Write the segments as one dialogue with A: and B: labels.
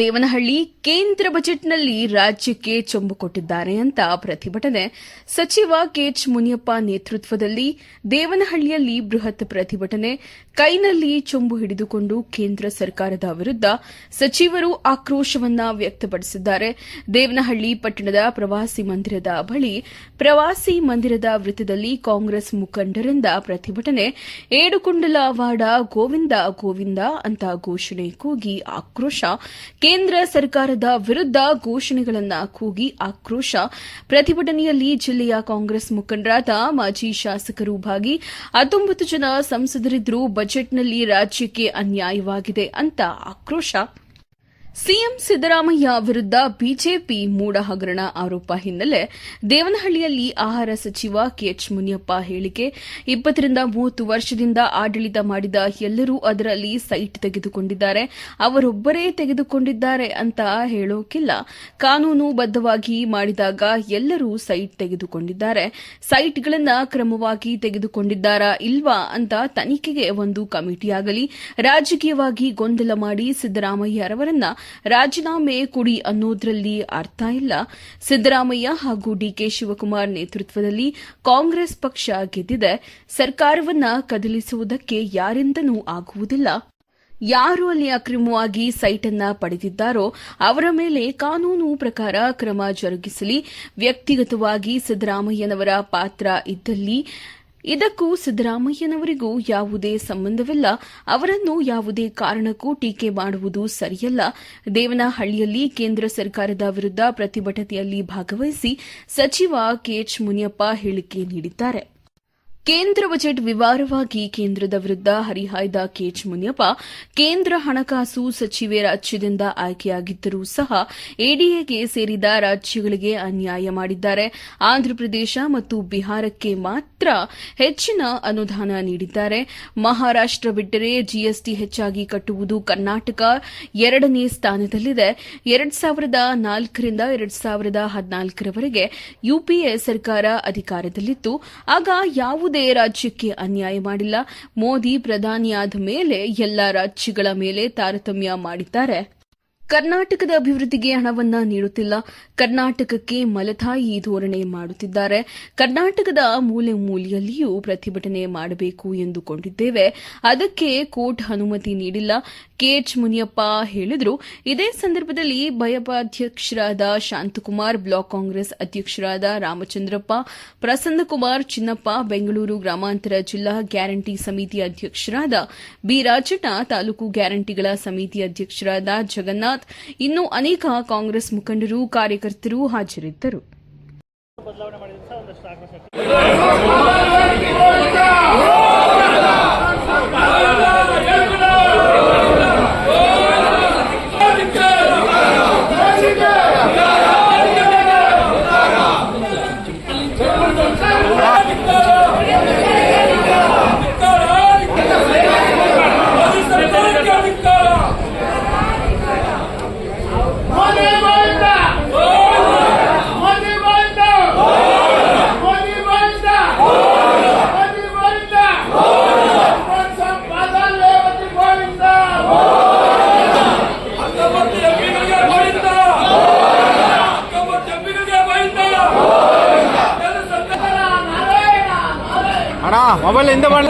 A: ದೇವನಹಳ್ಳಿ ಕೇಂದ್ರ ಬಜೆಟ್ನಲ್ಲಿ ರಾಜ್ಯಕ್ಕೆ ಚೊಂಬು ಕೊಟ್ಟಿದ್ದಾರೆ ಅಂತ ಪ್ರತಿಭಟನೆ. ಸಚಿವ ಕೆಎಚ್ ಮುನಿಯಪ್ಪ ನೇತೃತ್ವದಲ್ಲಿ ದೇವನಹಳ್ಳಿಯಲ್ಲಿ ಬೃಹತ್ ಪ್ರತಿಭಟನೆ. ಕೈನಲ್ಲಿ ಚೊಂಬು ಹಿಡಿದುಕೊಂಡು ಕೇಂದ್ರ ಸರ್ಕಾರದ ವಿರುದ್ಧ ಸಚಿವರು ಆಕ್ರೋಶವನ್ನ ವ್ಯಕ್ತಪಡಿಸಿದ್ದಾರೆ. ದೇವನಹಳ್ಳಿ ಪಟ್ಟಣದ ಪ್ರವಾಸಿ ಮಂದಿರದ ಬಳಿ ಪ್ರವಾಸಿ ಮಂದಿರದ ವೃತ್ತದಲ್ಲಿ ಕಾಂಗ್ರೆಸ್ ಮುಖಂಡರಿಂದ ಪ್ರತಿಭಟನೆ. ಏಡುಕೊಂಡಲವಾಡ ಗೋವಿಂದ ಗೋವಿಂದ ಅಂತ ಘೋಷಣೆ ಕೂಗಿ ಆಕ್ರೋಶ. ಕೇಂದ್ರ ಸರ್ಕಾರದ ವಿರುದ್ಧ ಘೋಷಣೆಗಳನ್ನು ಕೂಗಿ ಆಕ್ರೋಶ. ಪ್ರತಿಭಟನೆಯಲ್ಲಿ ಜಿಲ್ಲೆಯ ಕಾಂಗ್ರೆಸ್ ಮುಖಂಡರಾದ ಮಾಜಿ ಶಾಸಕರು ಭಾಗಿ ಹತ್ತೊಂಬತ್ತು ಜನ ಸಂಸದರಿದ್ದರೂ ಬಜೆಟ್ನಲ್ಲಿ ರಾಜ್ಯಕ್ಕೆ ಅನ್ಯಾಯವಾಗಿದೆ ಅಂತ ಆಕ್ರೋಶ. ಸಿಎಂ ಸಿದ್ದರಾಮಯ್ಯ ವಿರುದ್ಧ ಬಿಜೆಪಿ ಮೂಡ ಹಗರಣ ಆರೋಪ ಹಿನ್ನೆಲೆ ದೇವನಹಳ್ಳಿಯಲ್ಲಿ ಆಹಾರ ಸಚಿವ ಕೆಎಚ್ ಮುನಿಯಪ್ಪ ಹೇಳಿಕೆ. ಇಪ್ಪತ್ತರಿಂದ ಮೂವತ್ತು ವರ್ಷದಿಂದ ಆಡಳಿತ ಮಾಡಿದ ಎಲ್ಲರೂ ಅದರಲ್ಲಿ ಸೈಟ್ ತೆಗೆದುಕೊಂಡಿದ್ದಾರೆ. ಅವರೊಬ್ಬರೇ ತೆಗೆದುಕೊಂಡಿದ್ದಾರೆ ಅಂತ ಹೇಳೋಕಿಲ್ಲ. ಕಾನೂನುಬದ್ಧವಾಗಿ ಮಾಡಿದಾಗ ಎಲ್ಲರೂ ಸೈಟ್ ತೆಗೆದುಕೊಂಡಿದ್ದಾರೆ. ಸೈಟ್ಗಳನ್ನು ಕ್ರಮವಾಗಿ ತೆಗೆದುಕೊಂಡಿದ್ದಾರಾ ಇಲ್ವಾ ಅಂತ ತನಿಖೆಗೆ ಒಂದು ಕಮಿಟಿಯಾಗಲಿ. ರಾಜಕೀಯವಾಗಿ ಗೊಂದಲ ಮಾಡಿ ಸಿದ್ದರಾಮಯ್ಯರವರನ್ನ ರಾಜೀನಾಮೆ ಕೊಡಿ ಅನ್ನೋದ್ರಲ್ಲಿ ಅರ್ಥ ಇಲ್ಲ. ಸಿದ್ದರಾಮಯ್ಯ ಹಾಗೂ ಡಿಕೆ ಶಿವಕುಮಾರ್ ನೇತೃತ್ವದಲ್ಲಿ ಕಾಂಗ್ರೆಸ್ ಪಕ್ಷ ಗೆದ್ದಿದೆ. ಸರ್ಕಾರವನ್ನ ಕದಲಿಸುವುದಕ್ಕೆ ಯಾರಿಂದನೂ ಆಗುವುದಿಲ್ಲ. ಯಾರು ಅಲ್ಲಿ ಅಕ್ರಮವಾಗಿ ಸೈಟ್ ಅನ್ನ ಪಡೆದಿದ್ದಾರೋ ಅವರ ಮೇಲೆ ಕಾನೂನು ಪ್ರಕಾರ ಕ್ರಮ ಜರುಗಿಸಲಿ. ವ್ಯಕ್ತಿಗತವಾಗಿ ಸಿದ್ದರಾಮಯ್ಯನವರ ಪಾತ್ರ ಇದ್ದಲ್ಲಿ ಇದಕ್ಕೂ ಸಿದ್ದರಾಮಯ್ಯನವರಿಗೂ ಯಾವುದೇ ಸಂಬಂಧವಿಲ್ಲ. ಅವರನ್ನು ಯಾವುದೇ ಕಾರಣಕ್ಕೂ ಟೀಕೆ ಮಾಡುವುದು ಸರಿಯಲ್ಲ. ದೇವನಹಳ್ಳಿಯಲ್ಲಿ ಕೇಂದ್ರ ಸರ್ಕಾರದ ವಿರುದ್ಧ ಪ್ರತಿಭಟನೆಯಲ್ಲಿ ಭಾಗವಹಿಸಿ ಸಚಿವ ಕೆಎಚ್ ಮುನಿಯಪ್ಪ ಹೇಳಿಕೆ ನೀಡಿದ್ದಾರೆ. ಕೇಂದ್ರ ಬಜೆಟ್ ವಿವಾರವಾಗಿ ಕೇಂದ್ರದ ವಿರುದ್ಧ ಹರಿಹಾಯ್ದ ಕೆಎಚ್ ಮುನಿಯಪ್ಪ, ಕೇಂದ್ರ ಹಣಕಾಸು ಸಚಿವೆ ರಾಜ್ಯದಿಂದ ಆಯ್ಕೆಯಾಗಿದ್ದರೂ ಸಹ ಎಡಿಎಗೆ ಸೇರಿದ ರಾಜ್ಯಗಳಿಗೆ ಅನ್ಯಾಯ ಮಾಡಿದ್ದಾರೆ. ಆಂಧ್ರಪ್ರದೇಶ ಮತ್ತು ಬಿಹಾರಕ್ಕೆ ಮಾತ್ರ ಹೆಚ್ಚಿನ ಅನುದಾನ ನೀಡಿದ್ದಾರೆ. ಮಹಾರಾಷ್ಟ್ರ ಬಿಟ್ಟರೆ ಜಿಎಸ್ಟಿ ಹೆಚ್ಚಾಗಿ ಕಟ್ಟುವುದು ಕರ್ನಾಟಕ ಎರಡನೇ ಸ್ಥಾನದಲ್ಲಿದೆ. ಎರಡ್ ಸಾವಿರದ ನಾಲ್ಕರಿಂದ ಎರಡ್ ಸಾವಿರದ ಹದಿನಾಲ್ಕರವರೆಗೆ ಯುಪಿಎ ಸರ್ಕಾರ ಅಧಿಕಾರದಲ್ಲಿತ್ತು. ಆಗ ಯಾವುದೇ ರಾಜ್ಯಕ್ಕೆ ಅನ್ಯಾಯ ಮಾಡಿಲ್ಲ. ಮೋದಿ ಪ್ರಧಾನಿಯಾದ ಮೇಲೆ ಎಲ್ಲ ರಾಜ್ಯಗಳ ಮೇಲೆ ತಾರತಮ್ಯ ಮಾಡಿದ್ದಾರೆ. ಕರ್ನಾಟಕದ ಅಭಿವೃದ್ಧಿಗೆ ಹಣವನ್ನ ನೀಡುತ್ತಿಲ್ಲ. ಕರ್ನಾಟಕಕ್ಕೆ ಮಲತಾಯಿ ಧೋರಣೆ ಮಾಡುತ್ತಿದ್ದಾರೆ. ಕರ್ನಾಟಕದ ಮೂಲೆ ಮೂಲೆಯಲ್ಲಿಯೂ ಪ್ರತಿಭಟನೆ ಮಾಡಬೇಕು ಎಂದುಕೊಂಡಿದ್ದೇವೆ. ಅದಕ್ಕೆ ಕೋರ್ಟ್ ಅನುಮತಿ ನೀಡಿಲ್ಲ. ಕೆಎಚ್ ಮುನಿಯಪ್ಪ ಹೇಳಿದರು. ಇದೇ ಸಂದರ್ಭದಲ್ಲಿ ಭಯಪಾಧ್ಯಕ್ಷರಾದ ಶಾಂತಕುಮಾರ್, ಬ್ಲಾಕ್ ಕಾಂಗ್ರೆಸ್ ಅಧ್ಯಕ್ಷರಾದ ರಾಮಚಂದ್ರಪ್ಪ, ಪ್ರಸನ್ನಕುಮಾರ್ ಚಿನ್ನಪ್ಪ, ಬೆಂಗಳೂರು ಗ್ರಾಮಾಂತರ ಜಿಲ್ಲಾ ಗ್ಯಾರಂಟಿ ಸಮಿತಿ ಅಧ್ಯಕ್ಷರಾದ ಬಿ. ರಾಜಣ್ಣ, ತಾಲೂಕು ಗ್ಯಾರಂಟಿಗಳ ಸಮಿತಿ ಅಧ್ಯಕ್ಷರಾದ ಜಗನ್ನಾಥ್ ಇನ್ನೂ ಅನೇಕ ಕಾಂಗ್ರೆಸ್ ಮುಖಂಡರು ಕಾರ್ಯಕರ್ತರು ಹಾಜರಿದ್ದರು.
B: ಮೋದಿ
C: ಮೊಬೈಲ್ ಹಿಂದೆ ಮಾಡಿ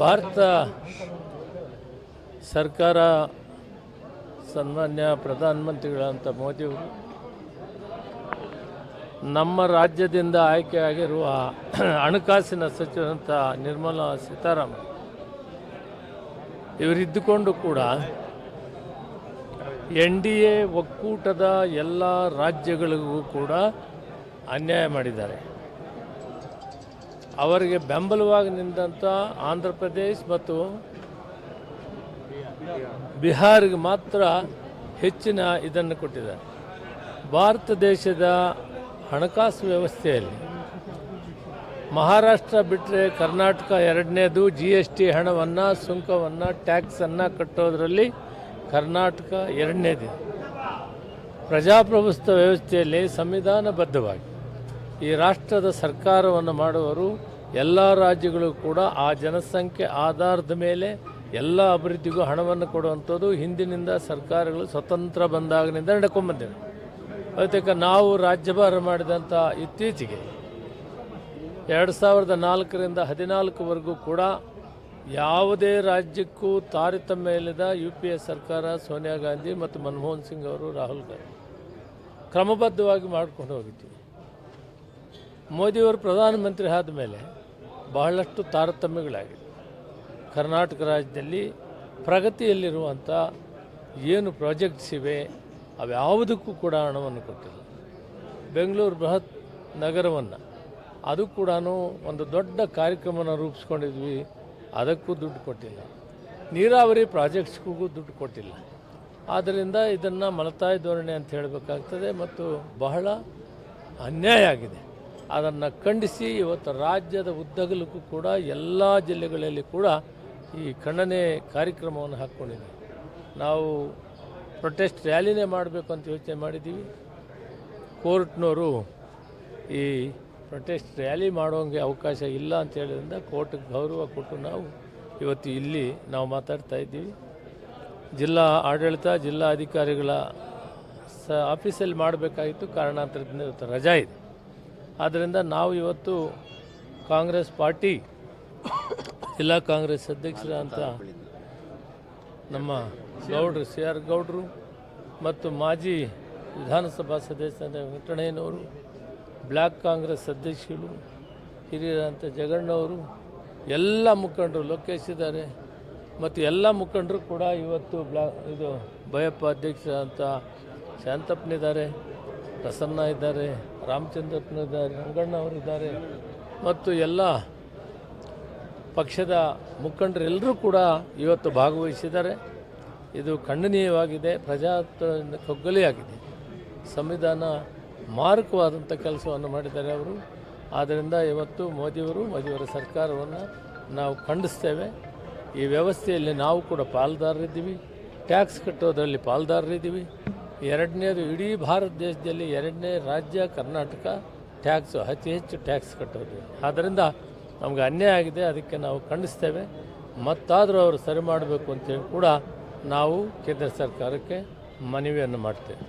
D: ಭಾರತ ಸರ್ಕಾರ ಸನ್ಮಾನ್ಯ ಪ್ರಧಾನಮಂತ್ರಿಗಳಂತ ಮೋದಿಯವರು ನಮ್ಮ ರಾಜ್ಯದಿಂದ ಆಯ್ಕೆಯಾಗಿರುವ ಹಣಕಾಸಿನ ಸಚಿವರಂತ ನಿರ್ಮಲಾ ಸೀತಾರಾಮನ್ ಇವರಿದ್ದುಕೊಂಡು ಕೂಡ ಎನ್ ಡಿ ಎ ಒಕ್ಕೂಟದ ಎಲ್ಲ ರಾಜ್ಯಗಳಿಗೂ ಕೂಡ ಅನ್ಯಾಯ ಮಾಡಿದ್ದಾರೆ. ಅವರಿಗೆ ಬೆಂಬಲವಾಗಿ ನಿಂತ ಆಂಧ್ರ ಪ್ರದೇಶ್ ಮತ್ತು ಬಿಹಾರಿಗೆ ಮಾತ್ರ ಹೆಚ್ಚಿನ ಇದನ್ನು ಕೊಟ್ಟಿದ್ದಾರೆ. ಭಾರತ ದೇಶದ ಹಣಕಾಸು ವ್ಯವಸ್ಥೆಯಲ್ಲಿ ಮಹಾರಾಷ್ಟ್ರ ಬಿಟ್ಟರೆ ಕರ್ನಾಟಕ ಎರಡನೇದು ಜಿ ಎಸ್ ಟಿ ಹಣವನ್ನು, ಸುಂಕವನ್ನು, ಟ್ಯಾಕ್ಸನ್ನು ಕಟ್ಟೋದರಲ್ಲಿ ಕರ್ನಾಟಕ ಎರಡನೇದಿದೆ ಪ್ರಜಾಪ್ರಭುತ್ವ ವ್ಯವಸ್ಥೆಯಲ್ಲಿ ಸಂವಿಧಾನಬದ್ಧವಾಗಿ ಈ ರಾಷ್ಟ್ರದ ಸರ್ಕಾರವನ್ನು ಮಾಡುವರು ಎಲ್ಲ ರಾಜ್ಯಗಳು ಕೂಡ ಆ ಜನಸಂಖ್ಯೆ ಆಧಾರದ ಮೇಲೆ ಎಲ್ಲ ಅಭಿವೃದ್ಧಿಗೂ ಹಣವನ್ನು ಕೊಡುವಂಥದ್ದು ಹಿಂದಿನಿಂದ ಸರ್ಕಾರಗಳು ಸ್ವತಂತ್ರ ಬಂದಾಗಿನಿಂದ ನಡ್ಕೊಂಬಂದಿವೆ. ಅದಕ್ಕೆ ನಾವು ರಾಜ್ಯಭಾರ ಮಾಡಿದಂಥ ಇತ್ತೀಚೆಗೆ ಎರಡು ಸಾವಿರದ ನಾಲ್ಕರಿಂದ ಹದಿನಾಲ್ಕುವರೆಗೂ ಕೂಡ ಯಾವುದೇ ರಾಜ್ಯಕ್ಕೂ ತಾರತಮ್ಯ ಇಲ್ಲದ ಯು ಪಿ ಎ ಸರ್ಕಾರ ಸೋನಿಯಾ ಗಾಂಧಿ ಮತ್ತು ಮನಮೋಹನ್ ಸಿಂಗ್ ಅವರು ರಾಹುಲ್ ಗಾಂಧಿ. ಕ್ರಮಬದ್ಧವಾಗಿ ಮಾಡ್ಕೊಂಡು ಹೋಗಿದ್ದೀವಿ. ಮೋದಿಯವರು ಪ್ರಧಾನಮಂತ್ರಿ ಆದ ಮೇಲೆ ಬಹಳಷ್ಟು ತಾರತಮ್ಯಗಳಾಗಿದೆ ಕರ್ನಾಟಕ ರಾಜ್ಯದಲ್ಲಿ ಪ್ರಗತಿಯಲ್ಲಿರುವಂಥ ಏನು ಪ್ರಾಜೆಕ್ಟ್ಸ್ ಇವೆ ಅವ್ಯಾವುದಕ್ಕೂ ಕೂಡ ಹಣವನ್ನು ಕೊಟ್ಟಿಲ್ಲ. ಬೆಂಗಳೂರು ಬೃಹತ್ ನಗರವನ್ನು ಅದು ಕೂಡ ಒಂದು ದೊಡ್ಡ ಕಾರ್ಯಕ್ರಮನ ರೂಪಿಸ್ಕೊಂಡಿದ್ವಿ. ಅದಕ್ಕೂ ದುಡ್ಡು ಕೊಟ್ಟಿಲ್ಲ. ನೀರಾವರಿ ಪ್ರಾಜೆಕ್ಟ್ಸ್ಗೂ ದುಡ್ಡು ಕೊಟ್ಟಿಲ್ಲ. ಆದ್ದರಿಂದ ಇದನ್ನು ಮಲತಾಯಿ ಧೋರಣೆ ಅಂತ ಹೇಳಬೇಕಾಗ್ತದೆ ಮತ್ತು ಬಹಳ ಅನ್ಯಾಯ ಆಗಿದೆ. ಅದನ್ನು ಖಂಡಿಸಿ ಇವತ್ತು ರಾಜ್ಯದ ಉದ್ದಗಲಕ್ಕೂ ಕೂಡ ಎಲ್ಲ ಜಿಲ್ಲೆಗಳಲ್ಲಿ ಕೂಡ ಈ ಖಂಡನೆ ಕಾರ್ಯಕ್ರಮವನ್ನು ಹಾಕ್ಕೊಂಡಿದೆ. ನಾವು ಪ್ರೊಟೆಸ್ಟ್ ರ್ಯಾಲಿನೇ ಮಾಡಬೇಕು ಅಂತ ಯೋಚನೆ ಮಾಡಿದ್ದೀವಿ. ಕೋರ್ಟ್ನವರು ಈ ಪ್ರೊಟೆಸ್ಟ್ ರ್ಯಾಲಿ ಮಾಡೋಂಗೆ ಅವಕಾಶ ಇಲ್ಲ ಅಂತ ಹೇಳಿದ್ರಿಂದ ಕೋರ್ಟ್ಗೆ ಗೌರವ ಕೊಟ್ಟು ನಾವು ಇವತ್ತು ಇಲ್ಲಿ ನಾವು ಮಾತಾಡ್ತಾ ಇದ್ದೀವಿ. ಜಿಲ್ಲಾ ಆಡಳಿತ, ಜಿಲ್ಲಾ ಅಧಿಕಾರಿಗಳ ಸ ಆಫೀಸಲ್ಲಿ ಮಾಡಬೇಕಾಗಿತ್ತು ಕಾರಣಾಂತರದಿಂದ ಇವತ್ತು ರಜಾ ಇದೆ. ಆದ್ದರಿಂದ ನಾವು ಇವತ್ತು ಕಾಂಗ್ರೆಸ್ ಪಾರ್ಟಿ, ಜಿಲ್ಲಾ ಕಾಂಗ್ರೆಸ್ ಅಧ್ಯಕ್ಷರಂತ ನಮ್ಮ ಗೌಡ್ರು ಸಿ ಆರ್ ಗೌಡ್ರು ಮತ್ತು ಮಾಜಿ ವಿಧಾನಸಭಾ ಸದಸ್ಯ ವೆಂಕಟಣ್ಣಯ್ಯನವರು ಬ್ಲ್ಯಾಕ್ ಕಾಂಗ್ರೆಸ್ ಅಧ್ಯಕ್ಷರು ಹಿರಿಯರಂಥ ಜಗಣ್ಣವರು ಎಲ್ಲ ಮುಖಂಡರು ಲೋಕೇಶ್ ಇದ್ದಾರೆ. ಮತ್ತು ಎಲ್ಲ ಮುಖಂಡರು ಕೂಡ ಇವತ್ತು ಬ್ಲಾ, ಇದು ಭಯಪ್ಪ ಅಧ್ಯಕ್ಷ ಅಂತ ಶಾಂತಪ್ಪನಿದ್ದಾರೆ ಪ್ರಸನ್ನ ಇದ್ದಾರೆ ರಾಮಚಂದ್ರಪ್ಪನಿದ್ದಾರೆ ರಂಗಣ್ಣ ಅವರಿದ್ದಾರೆ ಮತ್ತು ಎಲ್ಲ ಪಕ್ಷದ ಮುಖಂಡರೆಲ್ಲರೂ ಕೂಡ ಇವತ್ತು ಭಾಗವಹಿಸಿದ್ದಾರೆ. ಇದು ಖಂಡನೀಯವಾಗಿದೆ ಪ್ರಜಾತ ಕಗ್ಗಲಿಯಾಗಿದೆ. ಸಂವಿಧಾನ ಮಾರಕವಾದಂಥ ಕೆಲಸವನ್ನು ಮಾಡಿದ್ದಾರೆ ಅವರು. ಆದ್ದರಿಂದ ಇವತ್ತು ಮೋದಿಯವರು, ಮೋದಿಯವರ ಸರ್ಕಾರವನ್ನು ನಾವು ಖಂಡಿಸ್ತೇವೆ. ಈ ವ್ಯವಸ್ಥೆಯಲ್ಲಿ ನಾವು ಕೂಡ ಪಾಲ್ದಾರರಿದ್ದೀವಿ. ಟ್ಯಾಕ್ಸ್ ಕಟ್ಟೋದರಲ್ಲಿ ಪಾಲ್ದಾರರಿದ್ದೀವಿ. ಎರಡನೇದು, ಇಡೀ ಭಾರತ ದೇಶದಲ್ಲಿ ಎರಡನೇ ರಾಜ್ಯ ಕರ್ನಾಟಕ ಟ್ಯಾಕ್ಸು, ಅತಿ ಹೆಚ್ಚು ಟ್ಯಾಕ್ಸ್ ಕಟ್ಟೋದು. ಆದ್ದರಿಂದ ನಮಗೆ ಅನ್ಯಾಯ ಆಗಿದೆ, ಅದಕ್ಕೆ ನಾವು ಖಂಡಿಸ್ತೇವೆ. ಮತ್ತಾದರೂ ಅವರು ಸರಿ ಮಾಡಬೇಕು ಅಂತೇಳಿ ಕೂಡ ನಾವು ಕೇಂದ್ರ ಸರ್ಕಾರಕ್ಕೆ ಮನವಿಯನ್ನು ಮಾಡ್ತೇವೆ.